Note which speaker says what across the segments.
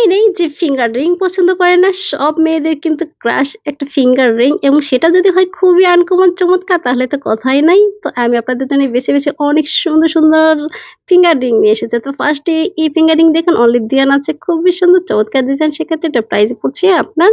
Speaker 1: মেয়ে নেই যে ফিঙ্গার রিং পছন্দ করে না। সব মেয়েদের কিন্তু ক্রাশ একটা ফিঙ্গার রিং এবং সেটা যদি হয় খুবই আনকমন চমৎকার, তাহলে তো কথাই নাই। তো আমি আপনাদের জন্য বেছে বেছে অনেক সুন্দর সুন্দর ফিঙ্গার রিং নিয়ে এসেছে। তো ফার্স্টে এই ফিঙ্গার রিং দেখুন অনলি দিয়ান আছে। খুবই সুন্দর, চমৎকার ডিজাইন সেক্ষেত্রে এটা প্রাইস পড়ছে আপনার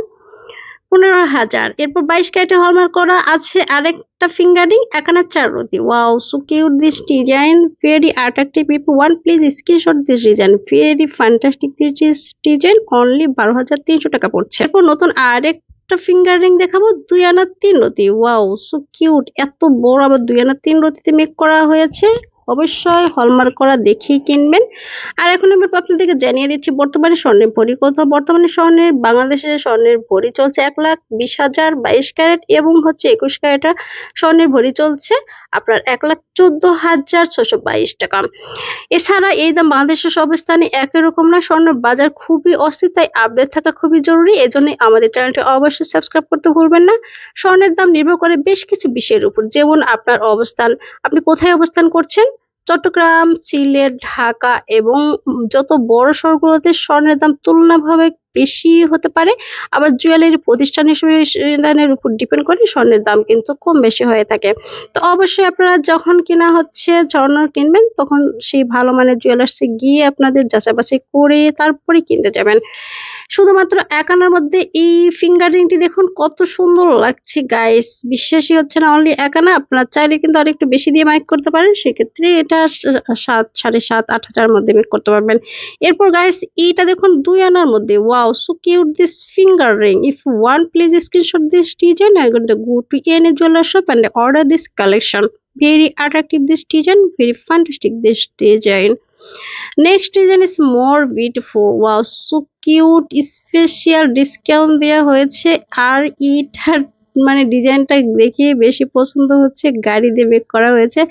Speaker 1: পনেরো হাজার। এরপর বাইশ ক্যারেটে হলমার্ক করা আছে আরেকটা ফিঙ্গারিং এখানে চার রতি। Wow so cute this design very attractive if want please screenshot this design very fantastic this design only বারো হাজার তিনশো টাকা পড়ছে। এরপর নতুন আরেকটা ফিঙ্গার রিং দেখাবো, দুই আনা তিন রতি। ওয়াও সো কিউট এত বড় আবার দুই আনা তিন রতিতে মেক করা হয়েছে। অবশ্যই হলমার্ক করা দেখেই কিনবেন। আর এখন আমি আপনাদেরকে জানিয়ে দিচ্ছি, বর্তমানে স্বর্ণের ভরি কত বর্তমানে স্বর্ণের, বাংলাদেশে স্বর্ণের ভরি চলছে এক লাখ বিশ হাজার বাইশ ক্যারেট এবং হচ্ছে একুশ ক্যারেটা স্বর্ণের ভরি চলছে আপনার এক লাখ চোদ্দ হাজার ছশো বাইশ টাকা। এছাড়া এই দাম বাংলাদেশের সব স্থানে একই রকম না, স্বর্ণের বাজার খুবই অস্থির, তাই আপডেট থাকা খুবই জরুরি। এজন্য আমাদের চ্যানেলটি অবশ্যই সাবস্ক্রাইব করতে ভুলবেন না। স্বর্ণের দাম নির্ভর করে বেশ কিছু বিষয়ের উপর, যেমন আপনার অবস্থান, আপনি কোথায় অবস্থান করছেন চট্টগ্রাম, সিলেট, ঢাকা এবং যত বড় শহরগুলোতে স্বর্ণের দাম তুলনাভাবে বেশি হতে পারে, আবার জুয়েলারি প্রতিষ্ঠান হিসেবে উপর ডিপেন্ড করে স্বর্ণের দাম কিন্তু কম বেশি হয়ে থাকে। তো অবশ্যই আপনারা যখন কিনা হচ্ছে স্বর্ণ কিনবেন, তখন সেই ভালো মানের জুয়েলার্সে গিয়ে আপনাদের যাচাই বাছাই করে তারপরে কিনতে যাবেন। শুধুমাত্র এক আনার মধ্যে এই ফিঙ্গার রিংটি দেখুন কত সুন্দর লাগছে গাইস বিশ্বাসই হচ্ছে না অনলি এক আনা আপনারা চাইলে কিন্তু আরেকটু বেশি দিয়ে মাইক করতে পারেন। সেক্ষেত্রে এটা সাত, সাড়ে সাত, আট হাজার মধ্যে মেক করতে পারবেন। এরপর গাইস এইটা দেখুন দুই আনার মধ্যে। Wow so cute this finger ring if want please screenshot this design I gone go to any jeweller shop and order this collection very attractive this design very fantastic this design. Next is an small bit for wow so cute special discount দেওয়া হয়েছে আর এটার মানে ডিজাইনটা দেখে বেশি পছন্দ হচ্ছে, গাড়ি দিয়ে মেক করা হয়েছে।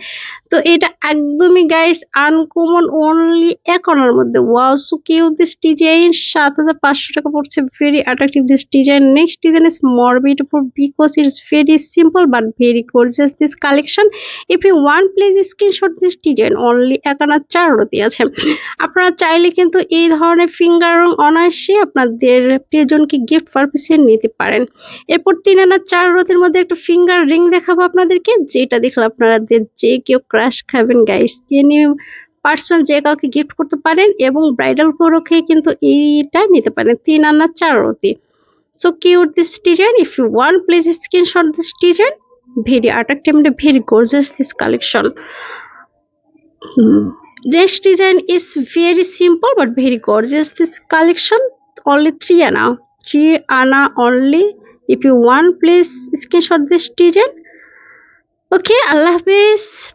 Speaker 1: তো এটা একদমই গাইস আনকমন অনলি এক অনার মধ্যে। Wow so cute this design সাত হাজার পাঁচশো টাকা পড়ছে। Very attractive this design next design is more beautiful because it's very simple but very gorgeous this collection if you want please screenshot this design only এক আনার চার রতি আছে। আপনারা চাইলে কিন্তু এই ধরনের ফিঙ্গার রং অনায়াসে আপনাদের প্রিয়জনকে গিফট পারপাসে নিতে পারেন। এরপর তিন আনার চার রতির মধ্যে একটা ফিঙ্গার রিং দেখাবো আপনাদেরকে, যেটা দেখলে আপনারা যে কেউ ক্রাশ খাবেন গাইস এনে পার্সন যে কাউকে গিফট করতে পারেন এবং ব্রাইডাল উপলক্ষে কিন্তু এইটা নিতে পারেন, তিন আনা চার রতি। So cute this design if you want please screenshot this design very and very gorgeous this collection. Hmm. next design is very simple but very gorgeous this collection. Only three ana. Three ana only. if you want please screenshot this region. okay allah hafiz